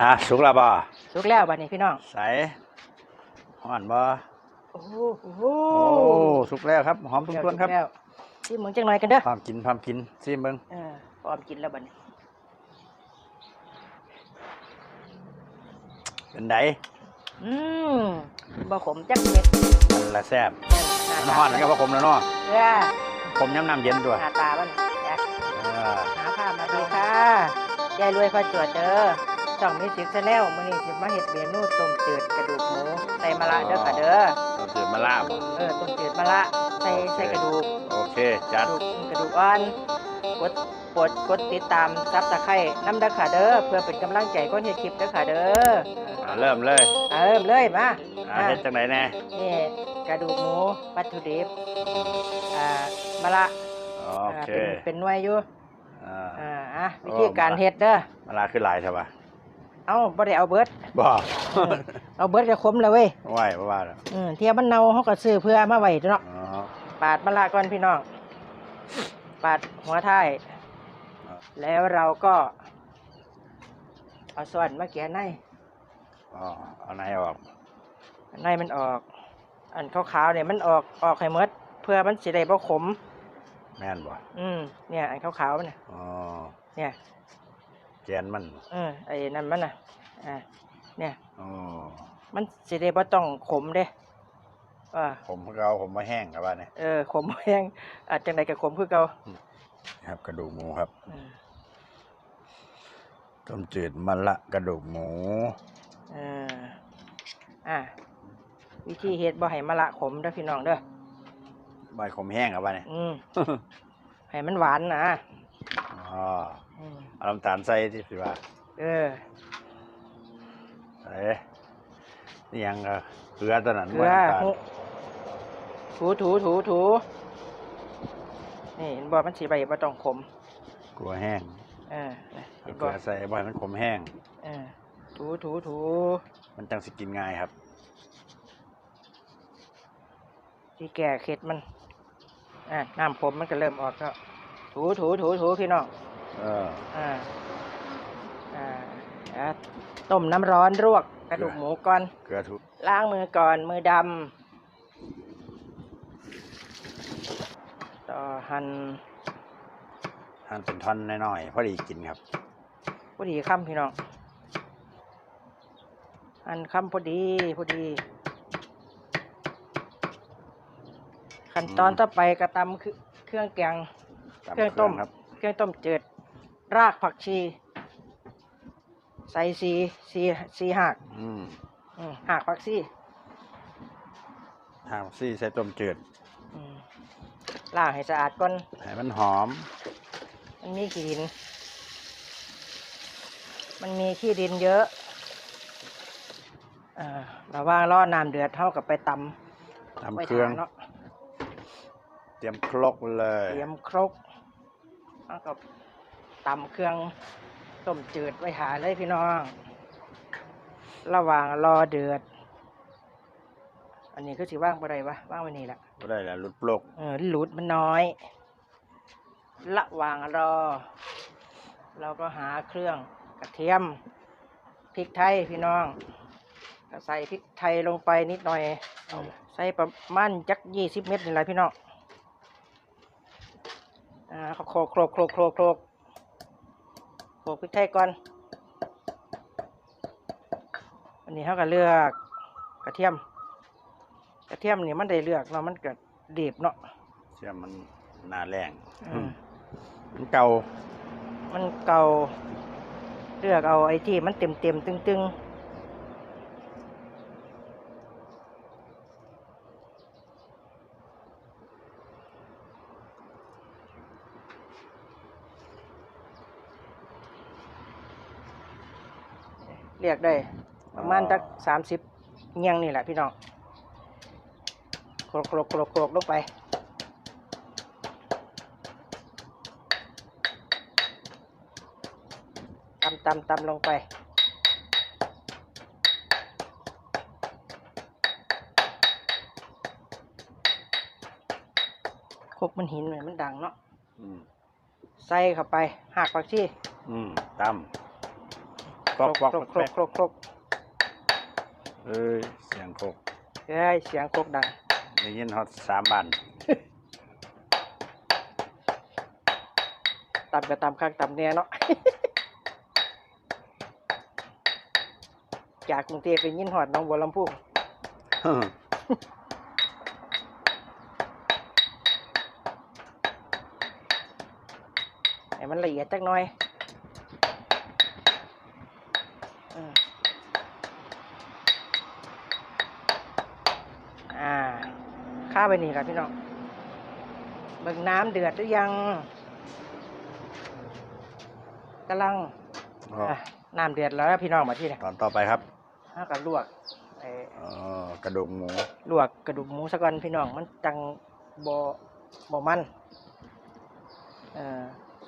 อะสุกแล้วบ่สุกแล้วบัดนี้พี่น้อง ใสหอนบ่โอ้โหโอ้โหโอ้สุกแล้วครับ หอมทุกทวนครับสุกแล้วชิมมึงจังหน่อยกันเด้อพร้อมกินพร้อมกินซิเบิ่งเออพร้อมกินแล้วบัดนี้เป็นไดอืมบ่ขมจักเม็ดมันละแซ่บนั่มันหอนก็บ่ขมแล้วเนาะเออขมย้ำน้ำเย็นด้วยหน้าตามันเนี่ยเออหาผ้ามาดีค่ะยายรวยพระจวดเด้อ ช่องมิสิกแนลมื้อนี้สิมาเฮ็ดเมนูต้มจืดกระดูกหมูใส่มะระเด้อค่ะเด้อเราจืดมาลาบเออต้มจืดมะระใส่ใส่กระดูกโอเค กจัระด ดูกกระดูกอ่อนกดกดกดติดตามซับตะไคร่น้ำเด้อค่ะเด้อเพื่อเป็นกำลังใจคนเฮ็ดคลิปเด้อค่ะเด้ออะเริ่มเลยเอาเริ่มเลยมา อะเฮ็ดจังไดแน่นี่กระดูกหมูวัตถุดิบอ่ามะระโออ่าเคเป็นเป็นหน่วยอยู่อ่าอ่าอะวิธีการเฮ็ดเด้อมาลาคือหลายใช่ปะ เอาบ่ได้เอาเบิดบ่เออเอาเบิดก็ขมแล้วเว้ยไหวบ่ว่าแล้วอืมเทียมันเน่าเฮาก็ซื้อเพื่อมาไว้เนาะ อ๋อ ปาดมะระก่อนพี่น้อง ปาดหัวท้ายแล้วเราก็ เอาส่วนมาแกะในอ๋อเอาไหนออกในมันออก อันขาวๆเนี่ยมันออกออกให้หมดเพื่อมันสิได้บ่ขม แม่นบ่อืมเนี่ย อันขาวๆมันน่ะอ๋อเนี่ย แกนมันเออไอ้นั่นมันน่ะอ่าเนี่ยอ๋อมันสิได้บ่ต้องขมเด้เออผมเก่าผมมาแห้งครับว่าเนี่ยเออขมแห้งอาจจังไดก็ขมคือเก่าครับ กระดูกหมูครับอืมต้มจืดมะละกระดูกหมูเอออะวิธีเฮ็ดบ่ให้มะละขมเด้อพี่น้องเด้อใบขมแห้งครับว่าเนี่ยอืมให้มันหวานนะอ๋ออืม เอาน้ำตาลใส่ที่สิว่าเออเอ๊ะนี่ยังก็เกลือตัวนั้นเกลือบ่น้ำตาลหุถูถูถูถูนี่เห็นบ่มันสิใบบ่ต้องขมกลัวแห้งเออนะเอาเห็นเกบ่ลือใส่บ่ให้มันขมแห้งเออถูถูถูมันจังสิกินง่ายครับที่แก่เข็ดมันอะน้ำผมมันก็เริ่มออกแล้วถูถูถูถูพี่น้อง เออ อ่าอ่าอะต้มน้ำร้อนลวกกระดูกหมูก่อน เกลือทุกล้างมือก่อนมือดำต่อหั่นหั่นเป็นท่อนน้อยๆพอดีกินครับ พอดีคำพี่น้องหั่นคำพอดีพอดี ขั้นตอนต่อไปกระตำคือเครื่องแกงตามเครื่องต้ม ครับ เครื่องต้มจืด รากผักชี ใส่สีสีสีหักอืมอืมหักผักชีทางซี่ใส่ต้มจืดอืมล้างให้สะอาดก่อน ให้มันหอม มันมีขี้ดิน มันมีขี้ดินเยอะเอ่อระหว่างรอน้ำเดือดเท่ากับไปตำทำไว้เครื่อง ทาเนาะเตรียมครกเลย เตรียมครกแล้วก็ ตำเครื่องต้มจืดไว้หาเลยพี่น้อง ระหว่างรอเดือด อันนี้คือสิว่างบ่ได้วะว่างไว้นี่แหละบ่ได้แล้วลุดปลกเออหลุดมันน้อย ระหว่างรอ เราก็หาเครื่องกระเทียมพริกไทยพี่น้องก็ใส่พริกไทยลงไปนิดหน่อยใส่ประมาณจักยี่สิบเม็ดนี่แหละพี่น้องอ่าเขาโคลกโคลกโคลกโคลกโคลก โคลกพริกไทยก่อน อันนี้เขาก็เลือกกระเทียม กระเทียมนี่มันได้เลือกเนาะมันก็ดีบเนาะเสียมันหนาแรงอืมมันเก่ามันเก่าเลือกเอาไอ้ที่มันเต็มเต็มๆตึงตึงๆ เรียกได้ประมาณสักสามสิบเงียงนี่แหละพี่น้องโคลกโคลกโคลกโคลกลงไป ตำตำตำลงไปคกมันหินเลยมันดังเนาะ อืม ใส่เข้าไปหักผักชีอืมตำ กป๊อกป๊อกโครกโครกโครกโครกเอ้ยเสียงโคกเฮ้ยเสียงโครกดังได้ยินฮอดสามบันตำก็ตำข้างตำเนี่ยเนาะ จากกรุงเทพไปยินหอดหน้องบัวลำพูให้มันละเอียดจักหน่อย อืมอ่าข้าไปนี่ครับพี่น้องเบิ่งน้ำเดือดหรือยังกำลังอ๋ออะน้ำเดือดแล้วนะพี่น้องมาที่นี่ตอนต่อไปครับห้ากับลวกไอ้อ๋อกระดูกหมูลวกกระดูกหมูสักก่อนพี่น้องมันจังบ่บ่มันเอ่อ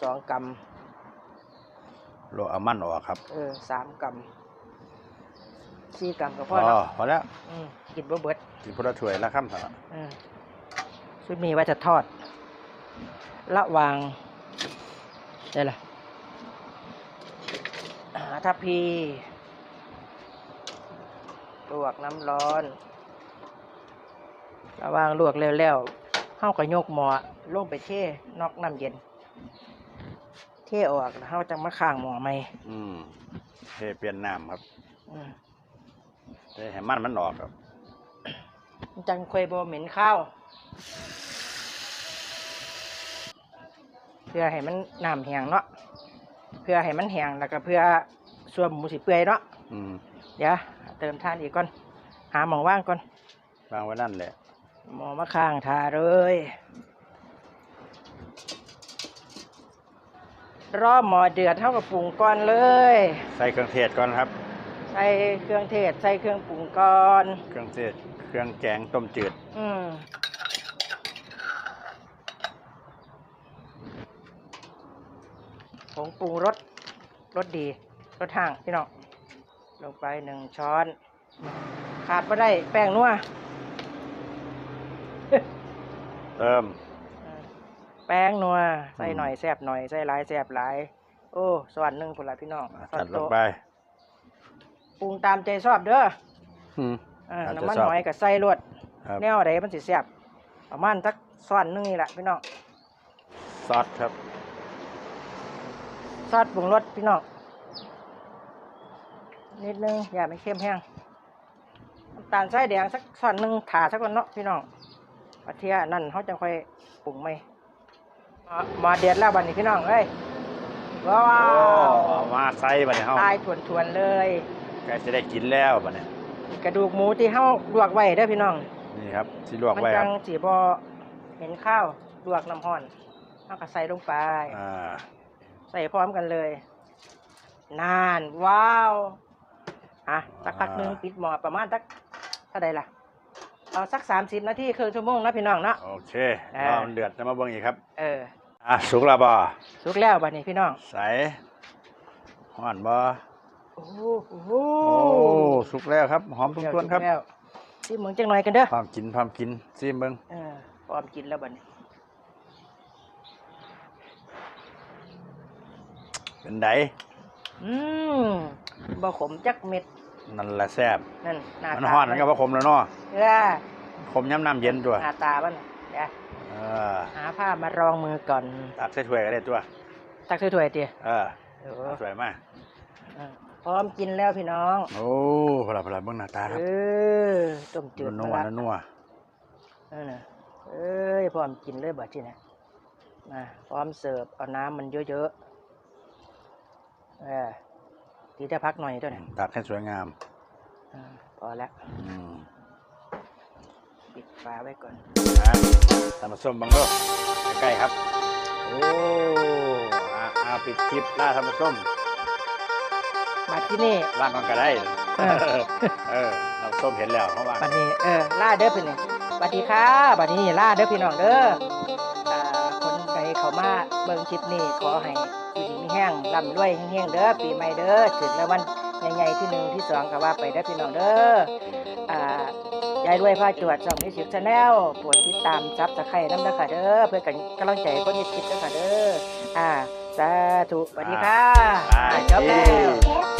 สองก โลเอามันออกครับำเออสามกำสี่กำก็พอ๋ออแล้วพอแล้วอืมกินบ่เบิดกินพุทธถ้วยแล้วครับสำหรับอืมชุดนี้ว่าจะทอด ระหวางได้ละอ่าทัพพีลวกน้ำร้อน ระหวางลวกแล้วๆเฮาก็ยกหม้อลงไปเทนอกน้ำเย็น เทออกแล้วเฮาจังมาข้างหม้อใหม่อืมเทเปลี่ยนน้ำครับอืมเทให้มันมันออกครับมันจังค่อยบ่เหม็นข้าวเพื่อให้มันน้ำแห้งเนาะเพื่อให้มันแห้งแล้วก็เพื่อส่วนหมูสิเปื่อยเนาะอืมเดี๋ยวเติมทานอีกก่อนหาหมองว่างก่อนวางไว้นั่นแหละหมอมาข้างทาเลย รอหมอเดือดเท่ากับปรุงก่อนเลย ใส่เครื่องเทศก่อนครับ ใส่เครื่องเทศ ใส่เครื่องปรุงก่อน เครื่องเทศ เครื่องแกงต้มจืด อืมผงปรุงรสรสดีรสห่างพี่น้องลงไปหนึ่งช้อน ขาดไม่ได้แป้งนัวเติมอืม แป้งนัวใส่อืมหน่อยแซบหน่อยใส่หลายแซบหลาย โอ้สวรรค์หนึ่งคนละพี่น้องสวรจัดรค์ลงโต๊ะไป ปรุงตามใจชอบเด้ออืมอ่าตามใจน้ำมันชอบ หอยกับใส่รวดครับแนวไหนมันสิแซบประมาณสักสวรรค์หนึงนี่แหละพี่น้องซอสครับซอสปรุงรสพี่น้องนิดนึงอย่าไม่เค็มแห้งน้ำตาลใส่แดงสักส่วนหนึ่งถาสักก่อนเนาะพี่น้องกระเทียนั่นเขาจะค่อยปรุงไหมอะ มาเดือดแล้วบัดนี้พี่น้องเอ้ยว้าโอ้วเอามาใส่บัดนี้เฮาตายทวนๆเลยใกล้จะได้กินแล้วบัดนี้กระดูกหมูที่เฮาลวกไว้เด้อพี่น้อง นี่ครับที่ลวกมัไว้คจัรับงสีบอเห็นข้าวลวกน้ำห้อนเอาก็ใส่ลงไปอ่าใส่พร้อมกันเลยนานว้าวอะสักพักหนึงปิดหม้อประมาณสักเท่าใดล่ะเอาสักสามสิบนาทีครึ่งชั่วโมงนะพี่น้องเนาะโอเคอ่ารอมันเดือดจะมาเบิ่งอีกครับ เออ อะสุกแล้วบ่สุกแล้วบัดนี้พี่น้อง ใส่หอนบ่โอ้โหโอ้สุกแล้วครับ หอมทุกเดี๋ยวทวนครับสุกแล้วชิมเหมือนจังหน่อยกันเด้อพร้อมกินพร้อมกินซิมเบิ่งเออพร้อมกินแล้วบัดนี้ เป็นไดอืมบ่ขมจักเม็ด นั่นแหละแซ่บนั่นหน้ามันตาหอนมันก็บ่ขมแล้วเนาะเออขมย้ำน้ำเย็นตัวหน้าตามัน เดี๋ยวเออหาผ้ามารองมือก่อนตักใส่ถ้วยก็ได้ตัวตักถ้วยๆเตียเออเออสวยมากอะพร้อมกินแล้วพี่น้อง โอ้พลาพลาเบิ่งหน้าตาครับเออต้มจืดนัมาวละนัวนั่นน่ะเอ้ยพร้อมกินเลยบัดที่นะมาพร้อมเสิร์ฟเอาน้ำมันเยอะๆเออทีได้พักหน่อยด้วยนะตักให้สวยงามอ่าพอแล้ว อืม ปิดฝาไว้ก่อนนะตามมาส้มบังโลใกล้ๆครับ โอ้อาอาปิดคลิปล่าทำมาส้มมาที่นี่ ล่างก่อนก็ได้ เออ เออทำส้มเห็นแล้วเขาว่า บัดนี้เออล่าเด้อพี่นี่บัดนี้ค่ะบัดนี้ล่าเด้อพี่น้องเด้ออ่าคนใดเขามาเบิ่งคลิปนี้ขอให้อยู่ดีมีแห้งร่ำรวยแห้งๆเด้อปีใหม่เด้อถึงแล้ววันใหญ่ๆที่หนึ่งที่สองก็ว่าไปเด้อพี่น้องเด้ออ่า ยายรวยพาจวดช่องมิวสิกชาแนลโปรดติดตามซับสไครต์น้ำเด้อค่ะเด้อเพื่อกันกำลังใจให้คนเฮ็ดคลิปเด้อค่ะเด้ออ่าสาธุสวัสดีค่ะอ่าจบแล้วที่